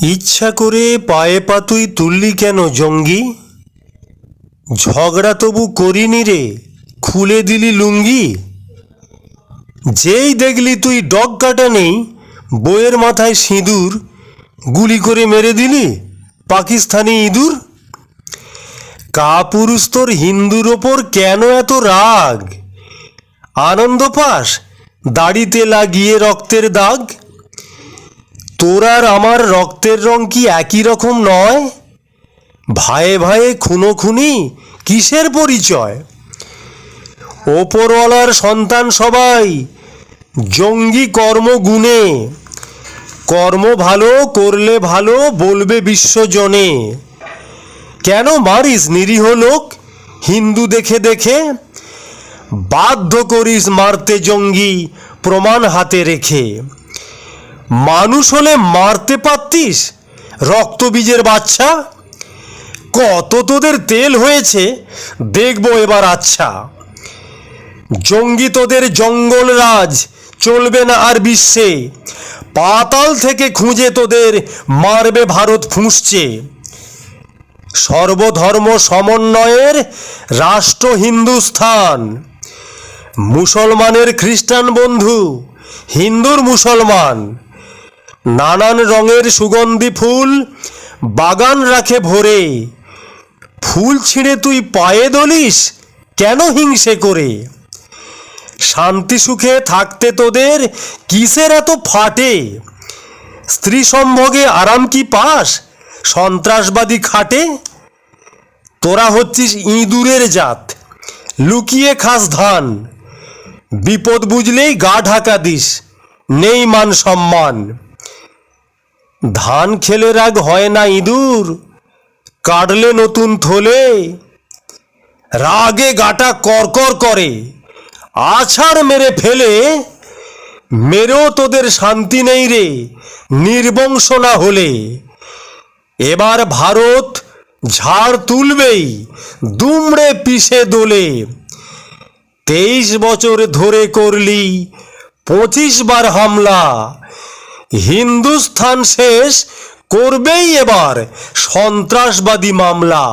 ইচ্ছা করে পায়ে পাতুই তুললি কেন, জঙ্গি? ঝগড়া তবু করিনি রে, খুলে দিলি লুঙ্গি? যেই দেখলি তুই ডগ কাটা নেই বইয়ের মাথায় সিঁদুর, গুলি করে মেরে দিলি, পাকিস্তানি ইঁদুর? কাপুরুষ তোর হিন্দুর ওপর কেন এত রাগ? আনন্দ পাস, দাড়িতে লাগিয়ে রক্তের দাগ? তোর আর আমার রক্তের রং কি একই রকম নয়? ভাইয়ে ভাইয়ে খুনো খুনি, কিসের পরিচয়? ওপরওয়ালার সন্তান সবাই, জঙ্গি কর্ম গুণে। কর্ম ভালো করলে ভালো, বলবে বিশ্বজনে। কেন মারিস নিরীহ লোক? হিন্দু দেখে দেখে। বাধ্য করিস মারতে জঙ্গি প্রমাণ হাতে রেখে। মানুষ হলে মারতে পারতিস? রক্তবীজের বাচ্চা? কত তোদের তেল হয়েছে? দেখব এবার আচ্ছা। জঙ্গি তোদের জঙ্গল রাজ, চলবে না আর বিশ্বে। পাতাল থেকে খুঁজে তোদের মারবে ভারত ফুঁসছে। সর্বধর্ম সমন্বয়ের রাষ্ট্র হিন্দুস্থান। মুসলমানের খ্রিস্টান বন্ধু, হিন্দুর মুসলমান। নানান রঙের সুগন্ধি ফুল বাগান রাখে ভরে। ফুল ছিঁড়ে তুই পায়ে দলিস কেন হিংসে করে? শান্তি সুখে থাকতে তোদের কিসের এত ফাটে? স্ত্রী সম্ভোগে আরাম কি পাস? সন্ত্রাসবাদী খাটে? তোরা হচ্ছিস ইঁদুরের জাত, লুকিয়ে খাস ধান। বিপদ বুঝলেই গা ঢাকা দিস, নেই মান সম্মান। ধান খেলে রাগ হয় না ইঁদুর, কাটলে নতুন থলে, রাগে গাটা করকর করে, আছাড় মেরে ফেলে, মেরেও তোদের শান্তি নেই রে, নির্বংশ না হলে। এবার ভারত ঝাড় তুলবেই, দুমড়ে পিষে দোলে। তেইশ বছর ধরে করলি, পঁচিশ বার হামলা হিন্দুস্থান শেষ করবেই এবার সন্ত্রাসবাদী মামলা।